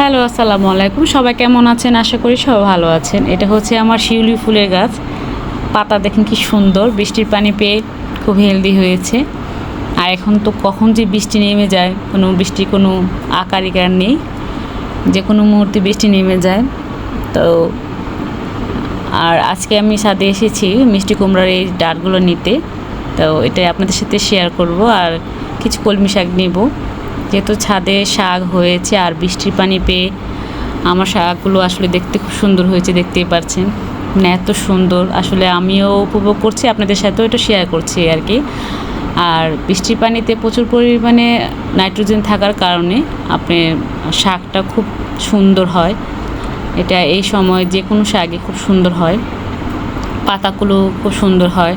Hello, আসসালামু আলাইকুম। সবাই কেমন আছেন? আশা করি সবাই ভালো আছেন। এটা হচ্ছে আমার শিউলি ফুলের গাছ। পাতা দেখেন কি সুন্দর। বৃষ্টির পানি পেয়ে খুব হেলদি হয়েছে। আর এখন তো কখন যে বৃষ্টি নেমে যায়, কোনো বৃষ্টি কোনো আকারিকার নেই। যে কোনো মুহূর্তে বৃষ্টি নেমে যায়। তো আর আজকে আমি সাথে এসেছি মিষ্টি কুমড়ার এই ডালগুলো নিতে। তো এটা আপনাদের সাথে শেয়ার করব। আর কিছু কলমি শাক নেব। যেহেতু ছাদে শাক হয়েছে আর বৃষ্টির পানি পেয়ে আমার শাকগুলো আসলে দেখতে খুব সুন্দর হয়েছে, দেখতেই পাচ্ছেন মানে এত সুন্দর। আসলে আমিও উপভোগ করছি, আপনাদের সাথেও এটা শেয়ার করছি আর কি। আর বৃষ্টির পানিতে প্রচুর পরিমাণে নাইট্রোজেন থাকার কারণে আপনি শাকটা খুব সুন্দর হয়। এটা এই সময় যে কোনো শাকই খুব সুন্দর হয়। পাতাগুলো খুব সুন্দর হয়।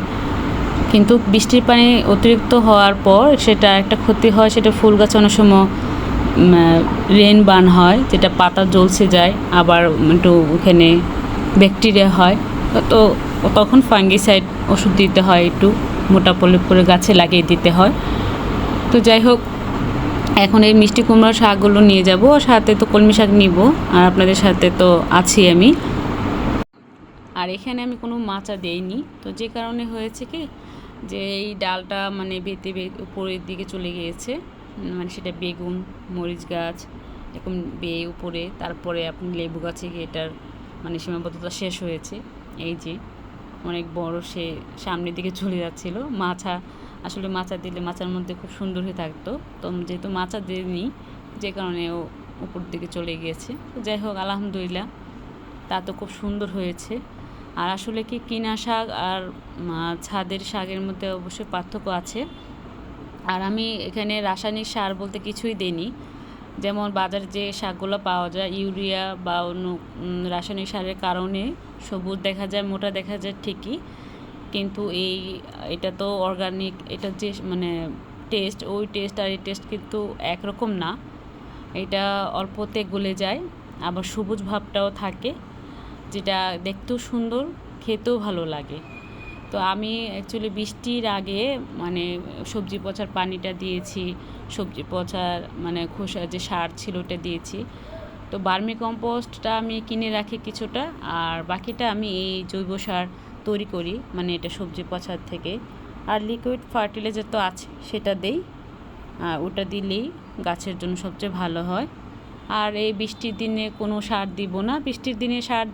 কিন্তু বৃষ্টির পানি অতিরিক্ত হওয়ার পর সেটা একটা ক্ষতি হয়, সেটা ফুল গাছ অনেক সময় রেন বান হয়, যেটা পাতা জ্বলছে যায়, আবার একটু ওখানে ব্যাকটেরিয়া হয়। তো তখন ফাঙ্গিসাইড ওষুধ দিতে হয় একটু, মোটা পলিপ করে গাছে লাগিয়ে দিতে হয়। তো যাই হোক, এখন এই মিষ্টি কুমড়ার শাকগুলো নিয়ে যাব সাথে তো কলমি শাক নিব, আর আপনাদের সাথে তো আছি আমি। আর এখানে আমি কোনো মাচা দেইনি, তো যে কারণে হয়েছে কি যে এই ডালটা মানে বেতে উপরের দিকে চলে গিয়েছে। মানে সেটা বেগুন, মরিচ গাছ, এরকম বেয়ে উপরে, তারপরে আপনি লেবু গাছে গিয়ে এটার মানে সীমাবদ্ধতা শেষ হয়েছে। এই যে অনেক বড় সে সামনের দিকে চলে যাচ্ছিল। মাছা, আসলে মাছা দিলে মাচার মধ্যে খুব সুন্দর হয়ে থাকতো। তো যেহেতু মাচা দিইনি যে কারণে ও উপর দিকে চলে গিয়েছে। যাই হোক, আলহামদুলিল্লাহ, তা তো খুব সুন্দর হয়েছে। আর আসলে কি কিনা শাক আর ছাদের শাকের মধ্যে অবশ্যই পার্থক্য আছে। আর আমি এখানে রাসায়নিক সার বলতে কিছুই দিইনি। যেমন বাজারে যে শাকগুলো পাওয়া যায়, ইউরিয়া বা অন্য রাসায়নিক সারের কারণে সবুজ দেখা যায়, মোটা দেখা যায় ঠিকই। কিন্তু এই, এটা তো অর্গানিক এটা যে মানে টেস্ট ওই টেস্ট আর এই টেস্ট কিন্তু একরকম না। এটা অল্পতে গলে যায়, আবার সবুজ ভাবটাও থাকে। যেটা দেখতেও সুন্দর, খেতেও ভালো লাগে। তো আমি অ্যাকচুয়ালি বৃষ্টির আগে মানে সবজি পচার পানিটা দিয়েছি, সবজি পচার মানে খোসা যে সার ছিল ওটা দিয়েছি। তো বার্মি কম্পোস্টটা আমি কিনে রাখি কিছুটা, আর বাকিটা আমি এই জৈব সার তৈরি করি মানে এটা সবজি পচার থেকে। আর লিকুইড ফার্টিলাইজার তো আছে, সেটা দেই। ওটা দিলেই গাছের জন্য সবচেয়ে ভালো হয়। আর এই বৃষ্টির দিনে কোনো সার দিব না। বৃষ্টির দিনে সার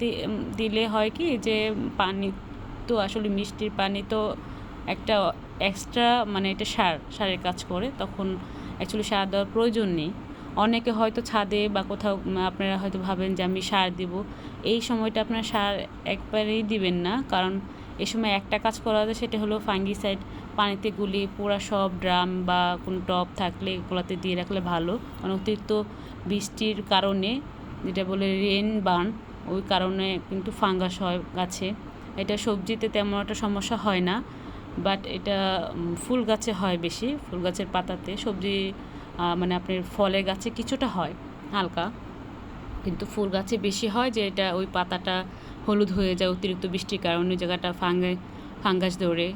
দিলে হয় কি যে পানি তো আসলে মিষ্টির পানি তো একটা এক্সট্রা মানে এটা সার, সারের কাজ করে। তখন অ্যাকচুয়ালি সার দেওয়ার প্রয়োজন নেই। অনেকে হয়তো ছাদে বা কোথাও আপনারা হয়তো ভাবেন যে আমি সার দিব। এই সময়টা আপনারা সার একবারেই দিবেন না। কারণ এ সময় একটা কাজ করা যায়, সেটা হলো ফাঙ্গিসাইড পানিতে গুলি পুরা সব ড্রাম বা কোনো টব থাকলে এগুলোতে দিয়ে রাখলে ভালো। কারণ অতিরিক্ত বৃষ্টির কারণে, যেটা বলে রেন বার্ন ওই কারণে কিন্তু ফাঙ্গাস হয় গাছে। এটা সবজিতে তেমন একটা সমস্যা হয় না বাট এটা ফুল গাছে হয় বেশি। ফুল গাছের পাতাতে সবজি মানে আপনার ফলের গাছে কিছুটা হয়, হালকা। কিন্তু ফুল গাছে বেশি হয় যে এটা ওই পাতাটা হলুদ হয়ে যায়, অতিরিক্ত বৃষ্টির কারণে জায়গাটা ফাঙ্গে, ফাঙ্গাস ধরে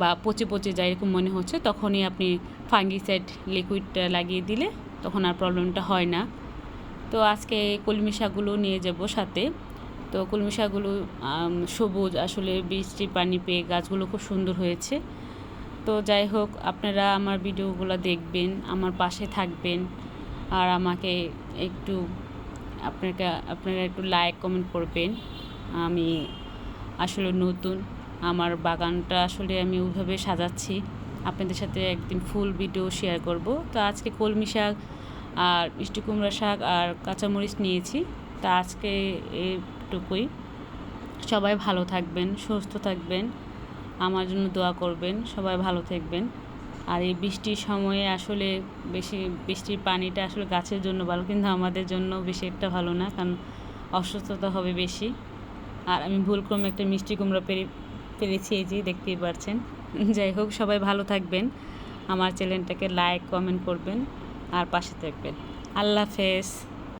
বা পচে পচে যায় এরকম মনে হচ্ছে, তখনই আপনি ফাঙ্গিসাইড লিকুইডটা লাগিয়ে দিলে তখন আর প্রবলেমটা হয় না। তো আজকে কলমি শাকগুলো নিয়ে যাব সাথে। তো কলমি শাকগুলো সবুজ আসলে বৃষ্টির পানি পেয়ে গাছগুলো খুব সুন্দর হয়েছে। তো যাই হোক, আপনারা আমার ভিডিওগুলো দেখবেন, আমার পাশে থাকবেন, আর আমাকে একটু, আপনাকে, আপনারা একটু লাইক কমেন্ট করবেন। আমি আসলে নতুন, আমার বাগানটা আসলে আমি ওইভাবে সাজাচ্ছি। আপনাদের সাথে একদিন ফুল ভিডিও শেয়ার করব। তো আজকে কলমি শাক আর মিষ্টি কুমড়া শাক আর কাঁচামরিচ নিয়েছি। তা আজকে এটুকুই। সবাই ভালো থাকবেন, সুস্থ থাকবেন। আমার জন্য দোয়া করবেন, সবাই ভালো থাকবেন। আর এই বৃষ্টির সময়ে আসলে বেশি, বৃষ্টির পানিটা আসলে গাছের জন্য ভালো, কিন্তু আমাদের জন্য বেশি একটা ভালো না, কারণ অসুস্থতা হবে বেশি। আর আমি ভুলক্রমে একটা মিষ্টি কুমড়া পেরে, পেরেছি, এই যে দেখতেই পারছেন। যাই হোক, সবাই ভালো থাকবেন। আমার চ্যানেলটাকে লাইক, কমেন্ট করবেন, আর পাশে থাকবেন। আল্লাহ হাফেজ।